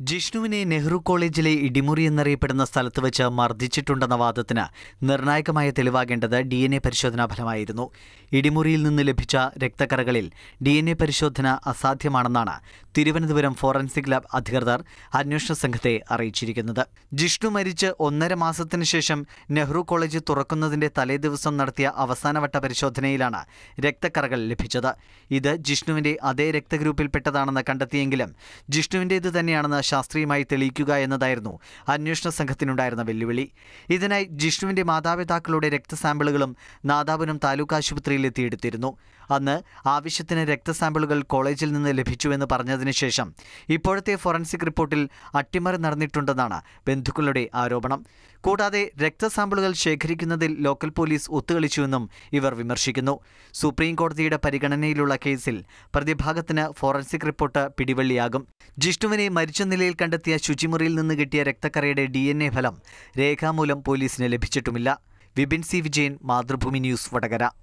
ജിഷ്ണുവിനെ നെഹ്റു കോളേജിലെ ഇടിമുറി എന്നറിയപ്പെടുന്ന സ്ഥലത്ത് വെച്ച് മർദ്ദിച്ചിട്ടുണ്ടെന്ന വാദത്തിന് നിർണായകമായ തെളിവാകേണ്ടത് ഡി എൻ എ പരിശോധനാ ഫലമായിരുന്നു. ഇടിമുറിയിൽ നിന്ന് ലഭിച്ച രക്തക്കറകളിൽ ഡി എൻ എ പരിശോധന അസാധ്യമാണെന്നാണ് തിരുവനന്തപുരം ഫോറൻസിക് ലാബ് അധികൃതർ അന്വേഷണ സംഘത്തെ അറിയിച്ചിരിക്കുന്നത്. ജിഷ്ണു മരിച്ച് ഒന്നര മാസത്തിനു ശേഷം നെഹ്റു കോളേജ് തുറക്കുന്നതിന്റെ തലേദിവസം നടത്തിയ അവസാനവട്ട പരിശോധനയിലാണ് രക്തക്കറകൾ ലഭിച്ചത്. ഇത് ജിഷ്ണുവിന്റെ അതേ രക്തഗ്രൂപ്പിൽപ്പെട്ടതാണെന്ന് കണ്ടെത്തിയെങ്കിലും ജിഷ്ണുവിന്റേത് തന്നെയാണെന്ന് ശാസ്ത്രീയമായി തെളിയിക്കുക എന്നതായിരുന്നു അന്വേഷണ സംഘത്തിനുണ്ടായിരുന്ന വെല്ലുവിളി. ഇതിനായി ജിഷ്ണുവിന്റെ മാതാപിതാക്കളുടെ രക്തസാമ്പിളുകളും നാദാപുരം താലൂക്ക് ആശുപത്രിയിൽ എത്തിയെടുത്തിരുന്നു. അന്ന് ആവശ്യത്തിന് രക്തസാമ്പിളുകൾ കോളേജിൽ നിന്ന് ലഭിച്ചുവെന്ന് പറഞ്ഞതിന് ശേഷം ഇപ്പോഴത്തെ ഫോറൻസിക് റിപ്പോർട്ടിൽ അട്ടിമറി നടന്നിട്ടുണ്ടെന്നാണ് ബന്ധുക്കളുടെ ആരോപണം. കൂടാതെ രക്തസാമ്പിളുകൾ ശേഖരിക്കുന്നതിൽ ലോക്കൽ പോലീസ് ഒത്തുകളിച്ചുവെന്നും ഇവർ വിമർശിക്കുന്നു. സുപ്രീം കോടതിയുടെ പരിഗണനയിലുള്ള കേസിൽ പ്രതിഭാഗത്തിന് ഫോറൻസിക് റിപ്പോർട്ട് പിടിവള്ളിയാകും. ജിഷ്ണുവിനെ മരിച്ച നിലയിൽ കണ്ടെത്തിയ ശുചിമുറിയിൽ നിന്ന് കിട്ടിയ രക്തക്കറയുടെ ഡി ഫലം രേഖാമൂലം പോലീസിന് ലഭിച്ചിട്ടുമില്ല. Vipin C Vijayan Mathrubhumi news Vadakara.